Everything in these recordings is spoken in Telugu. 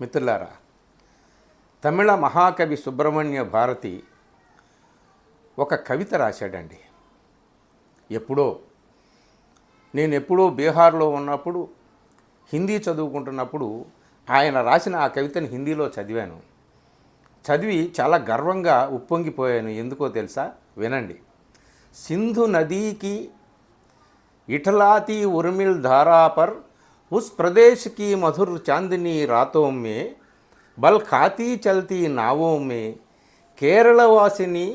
మిత్రులారా తమిళ మహాకవి సుబ్రహ్మణ్య భారతి ఒక కవిత రాశాడండి. ఎప్పుడో నేను ఎప్పుడో బీహార్లో ఉన్నప్పుడు హిందీ చదువుకుంటున్నప్పుడు ఆయన రాసిన ఆ కవితను హిందీలో చదివాను. చదివి చాలా గర్వంగా ఉప్పొంగిపోయాను ఎందుకో తెలుసా? వినండి. సింధు నదీకి ఇఠలాతి ఉర్మిల్ ధారాపర్ उस प्रदेश की मधुर चांदनी रातों में बल खाती चलती नावों में केरलवासिनी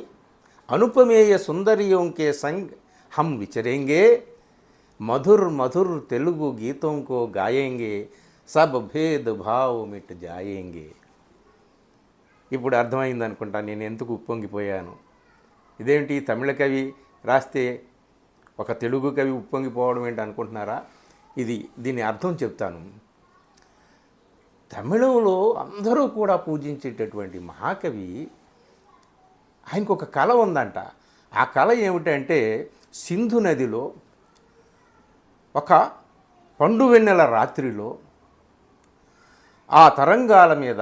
अनुपमेय सुंदरियों के संग हम विचरेंगे मधुर मधुर तेलुगु गीतों को गाएंगे सब भेद भाव मिट जाएंगे ఇప్పుడు అర్థమైంది అనుకుంటా నేను ఎందుకు ఉప్పొంగిపోయాను ఇదేంటి తమిళ కవి రాస్తే ఒక తెలుగు కవి ఉప్పొంగిపోవడం ఏంటి అనుకుంటున్నారా ఇది దీని అర్థం చెప్తాను. తమిళంలో అందరూ కూడా పూజించేటటువంటి మహాకవి ఆయనకు ఒక కళ ఉందంట. ఆ కళ ఏమిటంటే సింధు నదిలో ఒక పండు వెన్నెల రాత్రిలో ఆ తరంగాల మీద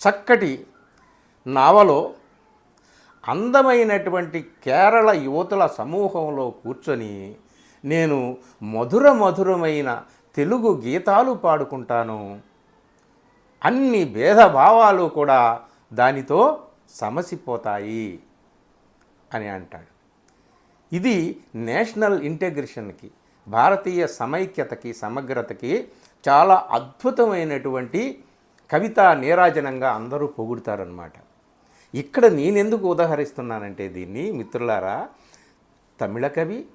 చక్కటి నావలో అందమైనటువంటి కేరళ యువతుల సమూహంలో కూర్చొని నేను మధుర మధురమైన తెలుగు గీతాలు పాడుకుంటాను. అన్ని భేదభావాలు కూడా దానితో సమసిపోతాయి అని అంటాడు. ఇది నేషనల్ ఇంటెగ్రేషన్కి భారతీయ సమైక్యతకి సమగ్రతకి చాలా అద్భుతమైనటువంటి కవితా నీరాజనంగా అందరూ పొగుడుతారనమాట ఇక్కడ నేనెందుకు ఉదాహరిస్తున్నానంటే దీన్ని మిత్రులారా తమిళ కవి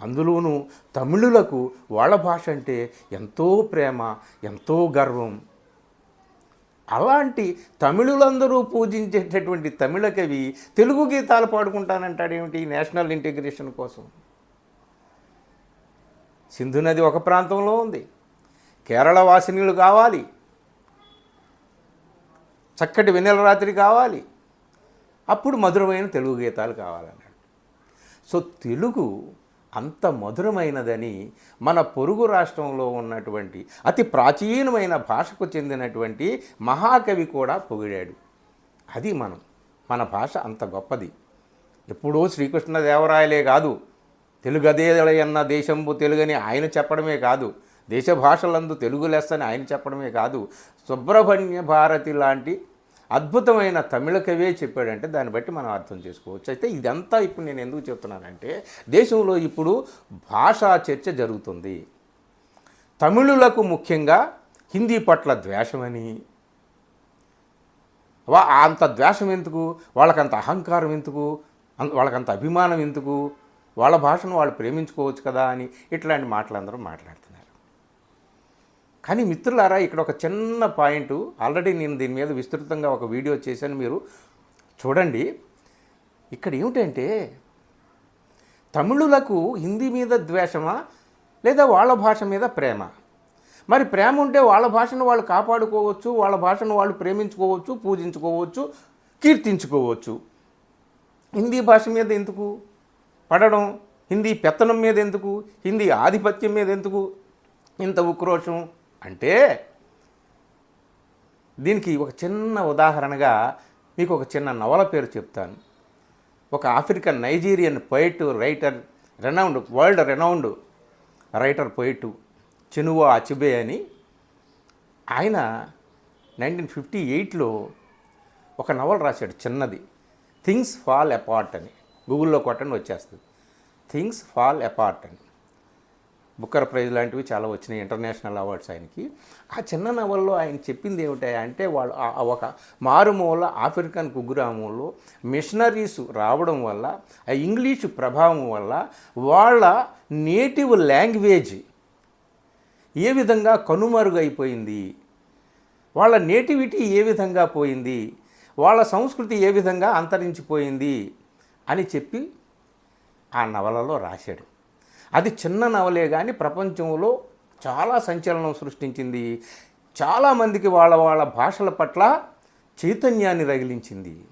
అందులోనూ తమిళులకు వాళ్ళ భాష అంటే ఎంతో ప్రేమ ఎంతో గర్వం. అలాంటి తమిళులందరూ పూజించేటటువంటి తమిళ కవి తెలుగు గీతాలు పాడుకుంటానంటాడేమిటి నేషనల్ ఇంటిగ్రేషన్ కోసం? సింధు నది ఒక ప్రాంతంలో ఉంది. కేరళ వాసినీలు కావాలి. చక్కటి వెన్నెల రాత్రి కావాలి. అప్పుడు మధురమైన తెలుగు గీతాలు కావాలన్నాడు. సో తెలుగు అంత మధురమైనదని మన పొరుగు రాష్ట్రంలో ఉన్నటువంటి అతి ప్రాచీనమైన భాషకు చెందినటువంటి మహాకవి కూడా పొగిడాడు. అది మనం మన భాష అంత గొప్పది. ఎప్పుడో శ్రీకృష్ణదేవరాయలే కాదు. తెలుగదేలయన్న దేశంబు తెలుగని ఆయన చెప్పడమే కాదు. దేశ భాషలందు తెలుగు లెస్సని ఆయన చెప్పడమే కాదు. సుబ్రహ్మణ్య భారతి లాంటి అద్భుతమైన తమిళ కవే చెప్పాడంటే దాన్ని బట్టి మనం అర్థం చేసుకోవచ్చు. అయితే ఇదంతా ఇప్పుడు నేను ఎందుకు చెప్తున్నానంటే దేశంలో ఇప్పుడు భాషా చర్చ జరుగుతుంది. తమిళులకు ముఖ్యంగా హిందీ పట్ల ద్వేషమని. వా అంత ద్వేషం ఎందుకు? వాళ్ళకంత అహంకారం ఎందుకు? వాళ్ళకంత అభిమానం ఎందుకు? వాళ్ళ భాషను వాళ్ళు ప్రేమించుకోవచ్చు కదా అని ఇట్లాంటి మాటలందరూ మాట్లాడతారు కానీ మిత్రులారా ఇక్కడ ఒక చిన్న పాయింట్. ఆల్రెడీ నేను దీని మీద విస్తృతంగా ఒక వీడియో చేశాను మీరు చూడండి. ఇక్కడ ఏమిటంటే తమిళులకు హిందీ మీద ద్వేషమా లేదా వాళ్ళ భాష మీద ప్రేమ? మరి ప్రేమ ఉంటే వాళ్ళ భాషను వాళ్ళు కాపాడుకోవచ్చు వాళ్ళ భాషను వాళ్ళు ప్రేమించుకోవచ్చు పూజించుకోవచ్చు కీర్తించుకోవచ్చు. హిందీ భాష మీద ఎందుకు పడడం? హిందీ పెత్తనం మీద ఎందుకు? హిందీ ఆధిపత్యం మీద ఎందుకు ఇంత ఉక్రోషం? అంటే దీనికి ఒక చిన్న ఉదాహరణగా మీకు ఒక చిన్న నవల పేరు చెప్తాను. ఒక African Nigerian poet writer renowned world renowned writer poet Chinua Achebe అని ఆయన నైన్టీన్ ఫిఫ్టీ ఎయిట్లో ఒక నవల రాశాడు చిన్నది. థింగ్స్ ఫాల్ అపార్ట్ అని. గూగుల్లో కొట్టండి వచ్చేస్తుంది. థింగ్స్ ఫాల్ అపార్ట్ అని. బుక్కర్ ప్రైజ్ లాంటివి చాలా వచ్చినాయి ఇంటర్నేషనల్ అవార్డ్స్ ఆయనకి. ఆ చిన్న నవల్లో ఆయన చెప్పింది ఏమిటి అంటే వాళ్ళు ఒక మారుమూల ఆఫ్రికన్ కుగ్రామంలో మిషనరీస్ రావడం వల్ల ఆ ఇంగ్లీషు ప్రభావం వల్ల వాళ్ళ నేటివ్ లాంగ్వేజ్ ఏ విధంగా కనుమరుగైపోయింది? వాళ్ళ నేటివిటీ ఏ విధంగా పోయింది? వాళ్ళ సంస్కృతి ఏ విధంగా అంతరించిపోయింది? అని చెప్పి ఆ నవలలో రాశాడు. అది చిన్న నవలే కానీ ప్రపంచంలో చాలా సంచలనం సృష్టించింది. చాలామందికి వాళ్ళ వాళ్ళ భాషల పట్ల చైతన్యాన్ని రగిలించింది.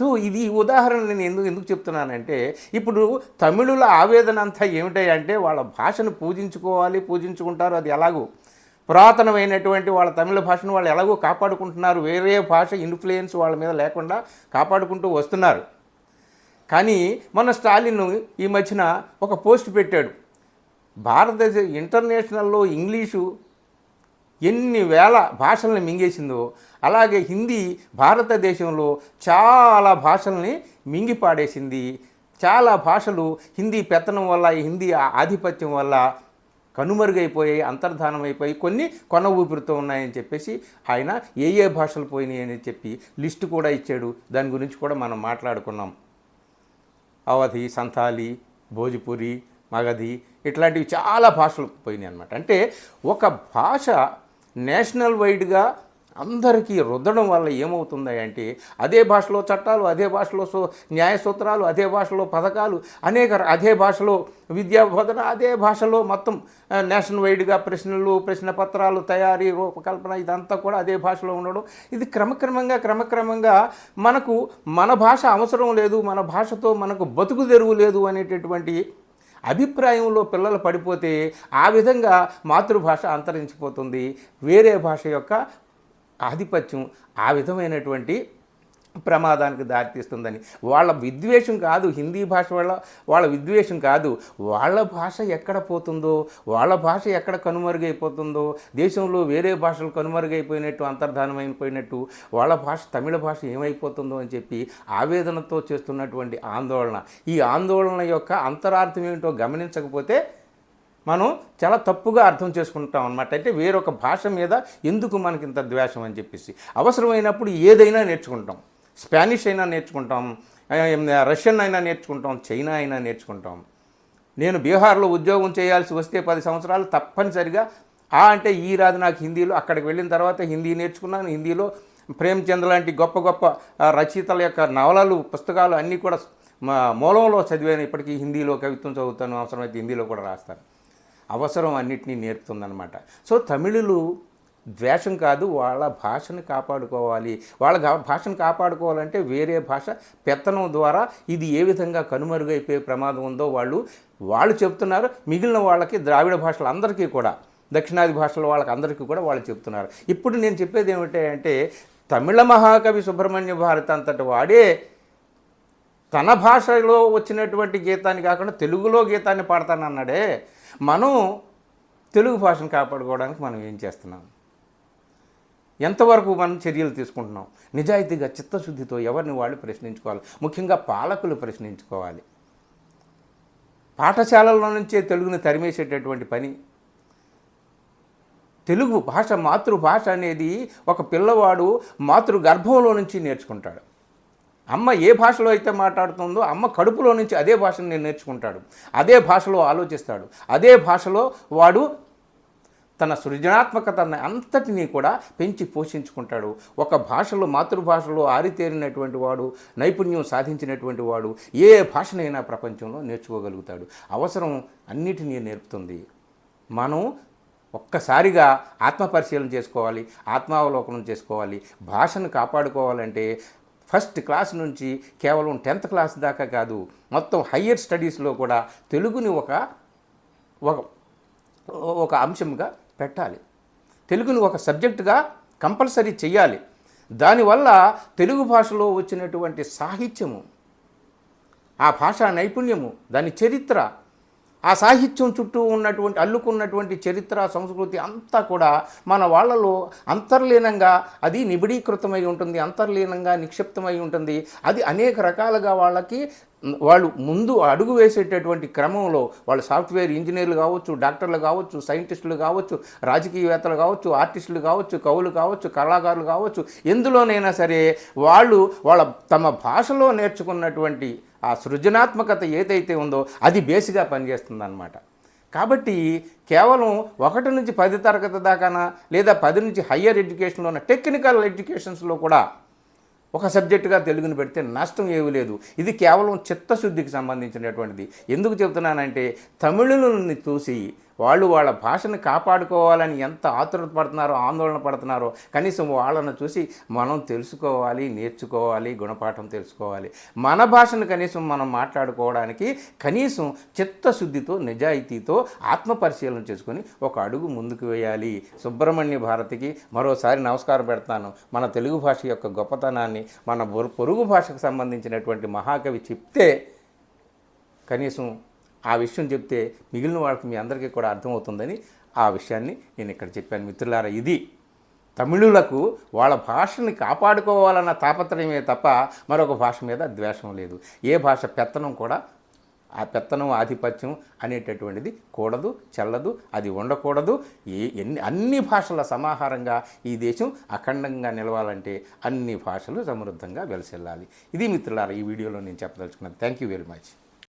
సో ఇది ఉదాహరణ నేను ఎందుకు ఎందుకు చెప్తున్నానంటే ఇప్పుడు తమిళుల ఆవేదన అంతా ఏమిటాయంటే వాళ్ళ భాషను పూజించుకోవాలి పూజించుకుంటారు అది ఎలాగో. పురాతనమైనటువంటి వాళ్ళ తమిళ భాషను వాళ్ళు ఎలాగో కాపాడుకుంటున్నారు వేరే భాష ఇన్ఫ్లుయెన్స్ వాళ్ళ మీద లేకుండా కాపాడుకుంటూ వస్తున్నారు. కానీ మన స్టాలిన్ ఈ మధ్యన ఒక పోస్ట్ పెట్టాడు. భారతదేశ ఇంటర్నేషనల్లో ఇంగ్లీషు ఎన్ని వేల భాషల్ని మింగేసిందో అలాగే హిందీ భారతదేశంలో చాలా భాషల్ని మింగి పాడేసింది చాలా భాషలు హిందీ పెత్తనం వల్ల ఈ హిందీ ఆధిపత్యం వల్ల కనుమరుగైపోయాయి అంతర్ధానం అయిపోయి కొన్ని కొన ఊపిరితో ఉన్నాయని చెప్పేసి ఆయన ఏ ఏ భాషలు పోయినాయి అని చెప్పి లిస్టు కూడా ఇచ్చాడు. దాని గురించి కూడా మనం మాట్లాడుకున్నాం. అవధి సంతాలి భోజ్పురి మగధి ఇట్లాంటివి చాలా భాషలు పోయినాయి అనమాట అంటే ఒక భాష నేషనల్ వైడ్గా అందరికీ రుద్దడం వల్ల ఏమవుతుంది అంటే అదే భాషలో చట్టాలు అదే భాషలో సో న్యాయ సూత్రాలు అదే భాషలో పథకాలు అనేక అదే భాషలో విద్యా బోధన అదే భాషలో మొత్తం నేషనల్ వైడ్గా ప్రశ్నలు ప్రశ్న పత్రాలు తయారీ రూపకల్పన ఇదంతా కూడా అదే భాషలో ఉండడం. ఇది క్రమక్రమంగా క్రమక్రమంగా మనకు మన భాష అవసరం లేదు మన భాషతో మనకు బతుకు తెరువు లేదు అనేటటువంటి అభిప్రాయంలో పిల్లలు పడిపోతే ఆ విధంగా మాతృభాష అంతరించిపోతుంది. వేరే భాష యొక్క ఆధిపత్యం ఆ విధమైనటువంటి ప్రమాదానికి దారితీస్తుందని. వాళ్ళ విద్వేషం కాదు హిందీ భాష వల్ల వాళ్ళ విద్వేషం కాదు. వాళ్ళ భాష ఎక్కడ పోతుందో వాళ్ళ భాష ఎక్కడ కనుమరుగైపోతుందో దేశంలో వేరే భాషలు కనుమరుగైపోయినట్టు అంతర్ధానమైపోయినట్టు వాళ్ళ భాష తమిళ భాష ఏమైపోతుందో అని చెప్పి ఆవేదనతో చేస్తున్నటువంటి ఆందోళన. ఈ ఆందోళన యొక్క అంతరార్థం ఏమిటో గమనించకపోతే మనం చాలా తప్పుగా అర్థం చేసుకుంటాం అనమాట అయితే వేరొక భాష మీద ఎందుకు మనకి ఇంత ద్వేషం అని చెప్పేసి. అవసరమైనప్పుడు ఏదైనా నేర్చుకుంటాం. స్పానిష్ అయినా నేర్చుకుంటాం. రష్యన్ అయినా నేర్చుకుంటాం. చైనా అయినా నేర్చుకుంటాం. నేను బీహార్లో ఉద్యోగం చేయాల్సి వస్తే పది సంవత్సరాలు తప్పనిసరిగా ఆ అంటే ఈ రాదు నాకు హిందీలో. అక్కడికి వెళ్ళిన తర్వాత హిందీ నేర్చుకున్నాను. హిందీలో ప్రేమ్చంద్ లాంటి గొప్ప గొప్ప రచయితల యొక్క నవలలు పుస్తకాలు అన్నీ కూడా మా మూలంలో చదివాను. ఇప్పటికీ హిందీలో కవిత్వం చదువుతాను. అవసరమైతే హిందీలో కూడా రాస్తాను. అవసరం అన్నిటినీ నేర్పుతుందన్నమాట. సో తమిళులు ద్వేషం కాదు వాళ్ళ భాషను కాపాడుకోవాలి. వాళ్ళ భాషను కాపాడుకోవాలంటే వేరే భాష పెత్తనం ద్వారా ఇది ఏ విధంగా కనుమరుగైపోయే ప్రమాదం ఉందో వాళ్ళు వాళ్ళు చెప్తున్నారు. మిగిలిన వాళ్ళకి ద్రావిడ భాషలు అందరికీ కూడా దక్షిణాది భాషల వాళ్ళకి అందరికీ కూడా వాళ్ళు చెప్తున్నారు. ఇప్పుడు నేను చెప్పేది ఏమిటంటే తమిళ మహాకవి సుబ్రహ్మణ్య భారతి అంతటి వాడే తన భాషలో వచ్చినటువంటి గీతాన్ని కాకుండా తెలుగులో గీతాన్ని పాడతానన్నాడే. మనం తెలుగు భాషను కాపాడుకోవడానికి మనం ఏం చేస్తున్నాం? ఎంతవరకు మనం చర్యలు తీసుకుంటున్నాం? నిజాయితీగా చిత్తశుద్ధితో ఎవరిని వాళ్ళు ప్రశ్నించుకోవాలి? ముఖ్యంగా పాలకులు ప్రశ్నించుకోవాలి. పాఠశాలల్లో నుంచే తెలుగుని తరిమేసేటటువంటి పని. తెలుగు భాష మాతృభాష అనేది ఒక పిల్లవాడు మాతృ గర్భంలో నుంచి నేర్చుకుంటాడు. అమ్మ ఏ భాషలో అయితే మాట్లాడుతుందో అమ్మ కడుపులో నుంచి అదే భాషను నేను నేర్చుకుంటాడు. అదే భాషలో ఆలోచిస్తాడు. అదే భాషలో వాడు తన సృజనాత్మకతను అంతటినీ కూడా పెంచి పోషించుకుంటాడు. ఒక భాషలో మాతృభాషలో ఆరితేరినటువంటి వాడు నైపుణ్యం సాధించినటువంటి వాడు ఏ భాషనైనా ప్రపంచంలో నేర్చుకోగలుగుతాడు. అవసరం అన్నిటినీ నేర్పుతుంది. మనం ఒక్కసారిగా ఆత్మపరిశీలన చేసుకోవాలి ఆత్మావలోకనం చేసుకోవాలి. భాషను కాపాడుకోవాలంటే ఫస్ట్ క్లాస్ నుంచి కేవలం టెన్త్ క్లాస్ దాకా కాదు మొత్తం హయ్యర్ స్టడీస్లో కూడా తెలుగుని ఒక ఒక ఒక అంశంగా పెట్టాలి. తెలుగుని ఒక సబ్జెక్టుగా కంపల్సరీ చెయ్యాలి. దానివల్ల తెలుగు భాషలో వచ్చినటువంటి సాహిత్యము ఆ భాషా నైపుణ్యము దాని చరిత్ర ఆ సాహిత్యం చుట్టూ ఉన్నటువంటి అల్లుకున్నటువంటి చరిత్ర సంస్కృతి అంతా కూడా మన వాళ్ళలో అంతర్లీనంగా అది నిబిడీకృతమై ఉంటుంది అంతర్లీనంగా నిక్షిప్తమై ఉంటుంది. అది అనేక రకాలుగా వాళ్ళకి వాళ్ళు ముందు అడుగు వేసేటటువంటి క్రమంలో వాళ్ళు సాఫ్ట్వేర్ ఇంజనీర్లు కావచ్చు డాక్టర్లు కావచ్చు సైంటిస్టులు కావచ్చు రాజకీయవేత్తలు కావచ్చు ఆర్టిస్టులు కావచ్చు కవులు కావచ్చు కళాకారులు కావచ్చు ఎందులోనైనా సరే వాళ్ళు వాళ్ళ తమ భాషలో నేర్చుకున్నటువంటి ఆ సృజనాత్మకత ఏదైతే ఉందో అది బేసిగా పనిచేస్తుంది కాబట్టి కేవలం ఒకటి నుంచి పది తరగతి దాకానా లేదా పది నుంచి హయ్యర్ ఎడ్యుకేషన్లో ఉన్న టెక్నికల్ ఎడ్యుకేషన్స్లో కూడా ఒక సబ్జెక్టుగా తెలుగుని పెడితే నష్టం ఏమీ లేదు. ఇది కేవలం చిత్తశుద్ధికి సంబంధించినటువంటిది. ఎందుకు చెప్తున్నానంటే తమిళులని చూసి వాళ్ళు వాళ్ళ భాషను కాపాడుకోవాలని ఎంత ఆతురత పడుతున్నారో ఆందోళన పడుతున్నారో కనీసం వాళ్ళను చూసి మనం తెలుసుకోవాలి నేర్చుకోవాలి గుణపాఠం తెలుసుకోవాలి. మన భాషను కనీసం మనం మాట్లాడుకోవడానికి కనీసం చిత్తశుద్ధితో నిజాయితీతో ఆత్మపరిశీలన చేసుకొని ఒక అడుగు ముందుకు వేయాలి. సుబ్రహ్మణ్య భారతికి మరోసారి నమస్కారం పెడతాను. మన తెలుగు భాష యొక్క గొప్పతనాన్ని మన పొరుగు భాషకు సంబంధించినటువంటి మహాకవి చెప్తే కనీసం ఆ విషయం చెప్తే మిగిలిన వాళ్ళకి మీ అందరికీ కూడా అర్థమవుతుందని ఆ విషయాన్ని నేను ఇక్కడ చెప్పాను. మిత్రులారా ఇది తమిళులకు వాళ్ళ భాషని కాపాడుకోవాలన్న తాపత్రయమే తప్ప మరొక భాష మీద ద్వేషం లేదు. ఏ భాష పెత్తనం కూడా ఆ పెత్తనం ఆధిపత్యం అనేటటువంటిది కూడదు చల్లదు అది ఉండకూడదు. ఏ ఎన్ని అన్ని భాషల సమాహారంగా ఈ దేశం అఖండంగా నిలవాలంటే అన్ని భాషలు సమృద్ధంగా వెలసిల్లాలి. ఇది మిత్రులారా ఈ వీడియోలో నేను చెప్పదలుచుకున్నాను థ్యాంక్ యూ వెరీ మచ్